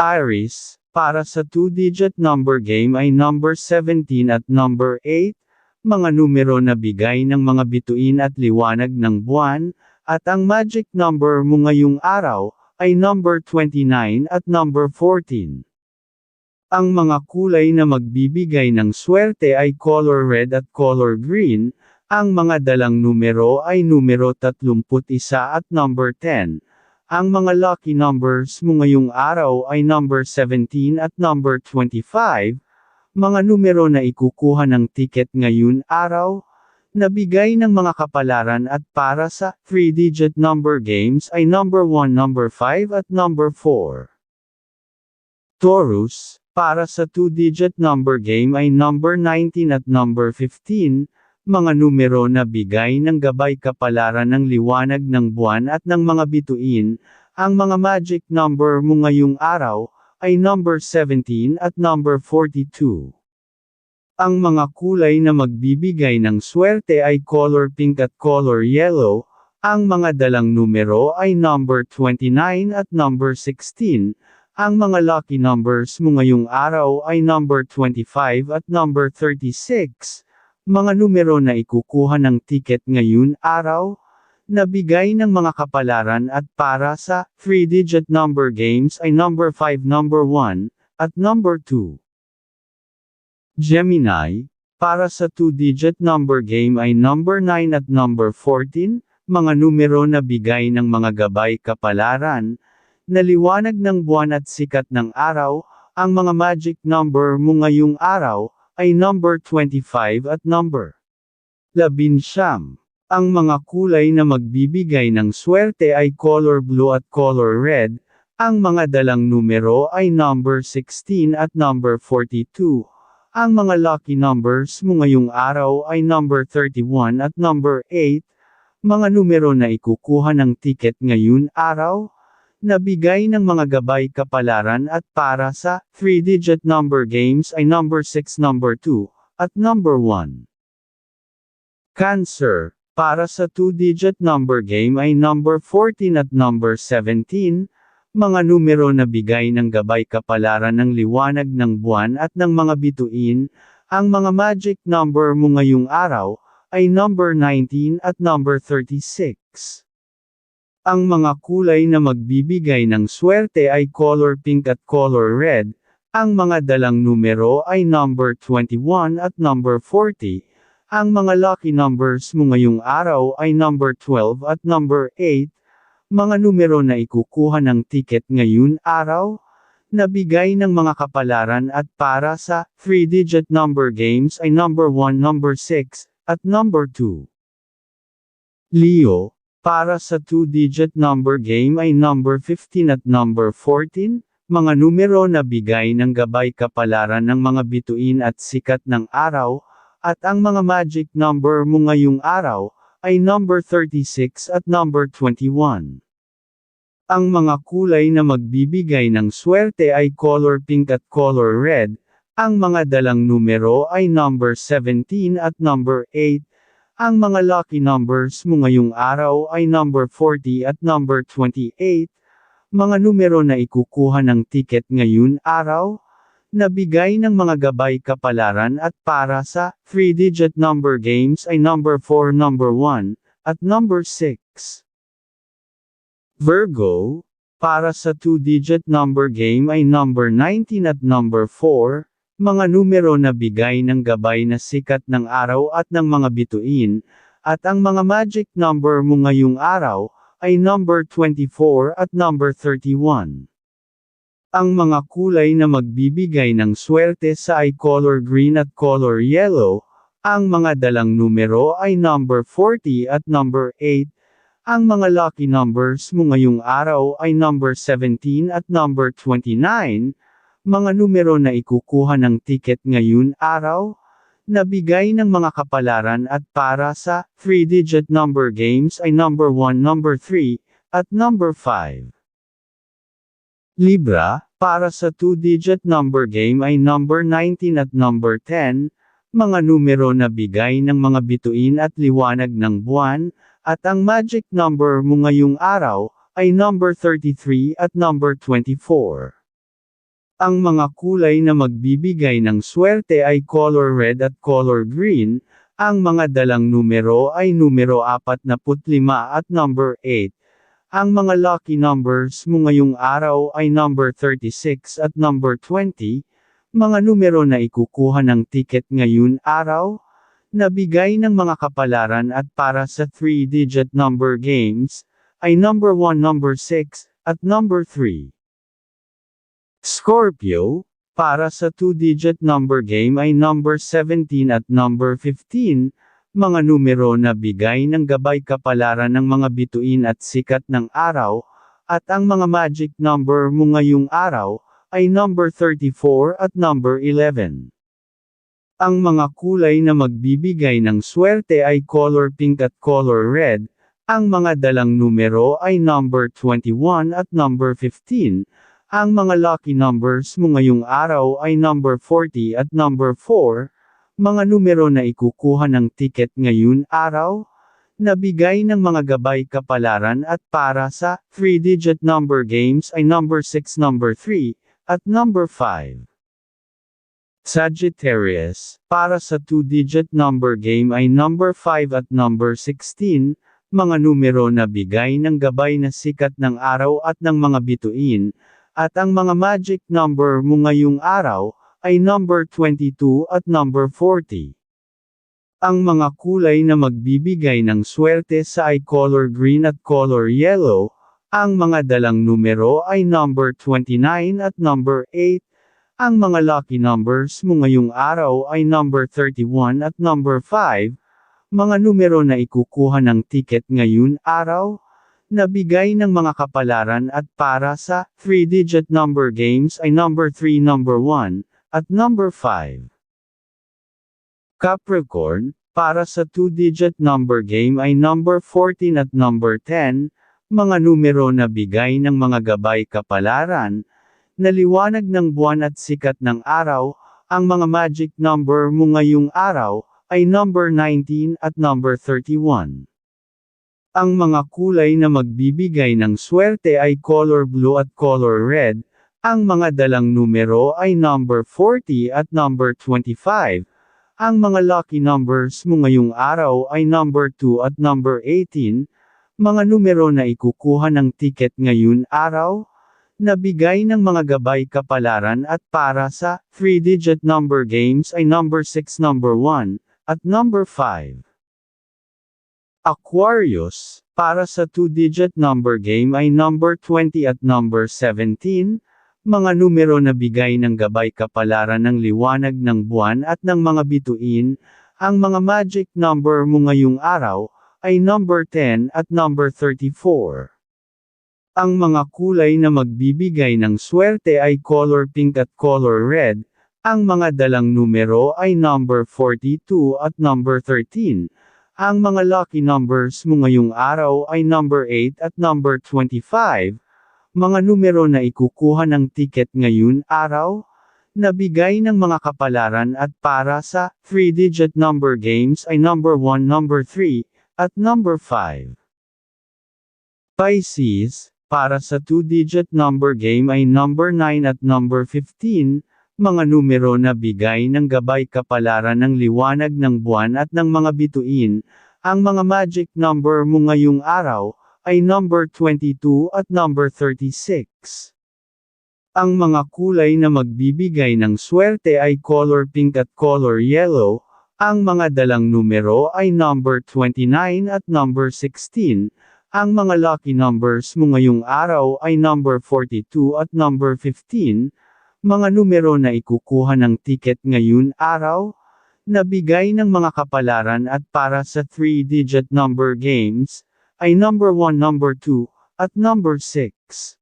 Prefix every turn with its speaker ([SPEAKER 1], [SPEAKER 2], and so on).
[SPEAKER 1] Iris, para sa two-digit number game ay number 17 at number 8, mga numero na bigay ng mga bituin at liwanag ng buwan, at ang magic number mo ngayong araw, ay number 29 at number 14. Ang mga kulay na magbibigay ng swerte ay color red at color green, ang mga dalang numero ay numero 31 at number 10. Ang mga lucky numbers mo ngayong araw ay number 17 at number 25, mga numero na ikukuha ng ticket ngayon araw, Nabigay ng mga kapalaran at para sa 3-digit number games ay number 1, number 5 at number 4. Taurus, para sa 2-digit number game ay number 19 at number 15, mga numero na bigay ng gabay kapalaran ng liwanag ng buwan at ng mga bituin, ang mga magic number mo ngayong araw, ay number 17 at number 42. Ang mga kulay na magbibigay ng swerte ay color pink at color yellow, ang mga dalang numero ay number 29 at number 16, ang mga lucky numbers mo ngayong araw ay number 25 at number 36, mga numero na ikukuha ng ticket ngayon araw, nabigay ng mga kapalaran at para sa 3-digit number games ay number 5 number 1, at number 2. Gemini, para sa two-digit number game ay number 9 at number 14, mga numero na bigay ng mga gabay kapalaran, naliwanag ng buwan at sikat ng araw, ang mga magic number mo ngayong araw, ay number 25 at number 11. Ang mga kulay na magbibigay ng swerte ay color blue at color red, ang mga dalang numero ay number 16 at number 42. Ang mga lucky numbers mo ngayong araw ay number 31 at number 8, mga numero na ikukuha ng ticket ngayon araw, nabigay ng mga gabay kapalaran at para sa 3-digit number games ay number 6 number 2, at number 1. Cancer, para sa 2-digit number game ay number 14 at number 17, mga numero na bigay ng gabay kapalaran ng liwanag ng buwan at ng mga bituin, ang mga magic number mo ngayong araw, ay number 19 at number 36. Ang mga kulay na magbibigay ng swerte ay color pink at color red, ang mga dalang numero ay number 21 at number 40, ang mga lucky numbers mo ngayong araw ay number 12 at number 8, mga numero na ikukuha ng ticket ngayon araw, nabigay ng mga kapalaran at para sa 3-digit number games ay number 1, number 6, at number 2. Leo, para sa 2-digit number game ay number 15 at number 14, mga numero na bigay ng gabay kapalaran ng mga bituin at sikat ng araw, at ang mga magic number mo ngayong araw, ay number 36 at number 21. Ang mga kulay na magbibigay ng swerte ay color pink at color red, ang mga dalang numero ay number 17 at number 8, ang mga lucky numbers mo ngayong araw ay number 40 at number 28, mga numero na ikukuha ng ticket ngayon araw, nabigay ng mga gabay kapalaran at para sa 3-digit number games ay number 4, number 1, at number 6. Virgo, para sa 2-digit number game ay number 19 at number 4, mga numero na bigay ng gabay na sikat ng araw at ng mga bituin, at ang mga magic number mo ngayong araw, ay number 24 at number 31. Ang mga kulay na magbibigay ng swerte sa ay color green at color yellow, ang mga dalang numero ay number 40 at number 8, ang mga lucky numbers mo ngayong araw ay number 17 at number 29, mga numero na ikukuha ng ticket ngayon araw, nabigay ng mga kapalaran at para sa 3-digit number games ay number 1, number 3, at number 5. Libra, para sa 2-digit number game ay number 19 at number 10, mga numero na bigay ng mga bituin at liwanag ng buwan, at ang magic number mo ngayong araw, ay number 33 at number 24. Ang mga kulay na magbibigay ng swerte ay color red at color green, ang mga dalang numero ay numero 45 at number 8. Ang mga lucky numbers mo ngayong araw ay number 36 at number 20, mga numero na ikukuha ng ticket ngayon araw, nabigay ng mga kapalaran at para sa 3-digit number games, ay number 1 number 6, at number 3. Scorpio, para sa 2-digit number game ay number 17 at number 15, mga numero na bigay ng gabay kapalaran ng mga bituin at sikat ng araw, at ang mga magic number mo ngayong araw, ay number 34 at number 11. Ang mga kulay na magbibigay ng swerte ay color pink at color red, ang mga dalang numero ay number 21 at number 15, ang mga lucky numbers mo ngayong araw ay number 40 at number 4, mga numero na ikukuha ng ticket ngayon araw, nabigay ng mga gabay kapalaran at para sa 3-digit number games ay number 6 number 3, at number 5. Sagittarius, para sa 2-digit number game ay number 5 at number 16, mga numero na bigay ng gabay na sikat ng araw at ng mga bituin, at ang mga magic number mo ngayong araw, ay number 22 at number 40. Ang mga kulay na magbibigay ng swerte sa ay color green at color yellow, ang mga dalang numero ay number 29 at number 8, ang mga lucky numbers mo ngayong araw ay number 31 at number 5, mga numero na ikukuha ng ticket ngayon araw, Nabigay ng mga kapalaran at para sa 3-digit number games ay number 3 number 1, at number 5. Capricorn, para sa 2-digit number game ay number 14 at number 10, mga numero na bigay ng mga gabay kapalaran, naliwanag ng buwan at sikat ng araw, ang mga magic number mo ngayong araw, ay number 19 at number 31. Ang mga kulay na magbibigay ng swerte ay color blue at color red, ang mga dalang numero ay number 40 at number 25. Ang mga lucky numbers mo ngayong araw ay number 2 at number 18, mga numero na ikukuha ng ticket ngayon araw, nabigay ng mga gabay kapalaran at para sa 3-digit number games ay number 6 number 1, at number 5. Aquarius, para sa 2-digit number game ay number 20 at number 17, mga numero na bigay ng gabay kapalaran ng liwanag ng buwan at ng mga bituin, ang mga magic number mo ngayong araw, ay number 10 at number 34. Ang mga kulay na magbibigay ng swerte ay color pink at color red, ang mga dalang numero ay number 42 at number 13, ang mga lucky numbers mo ngayong araw ay number 8 at number 25, mga numero na ikukuha ng ticket ngayon araw, nabigay ng mga kapalaran at para sa 3-digit number games ay number 1 number 3, at number 5. Pisces, para sa 2-digit number game ay number 9 at number 15, mga numero na bigay ng gabay kapalaran ng liwanag ng buwan at ng mga bituin, ang mga magic number mo ngayong araw, ay number 22 at number 36. Ang mga kulay na magbibigay ng swerte ay color pink at color yellow, ang mga dalang numero ay number 29 at number 16, ang mga lucky numbers mo ngayong araw ay number 42 at number 15, mga numero na ikukuha ng ticket ngayon araw, nabigay ng mga kapalaran at para sa 3-digit number games, ay number 1 number 2, at number 6.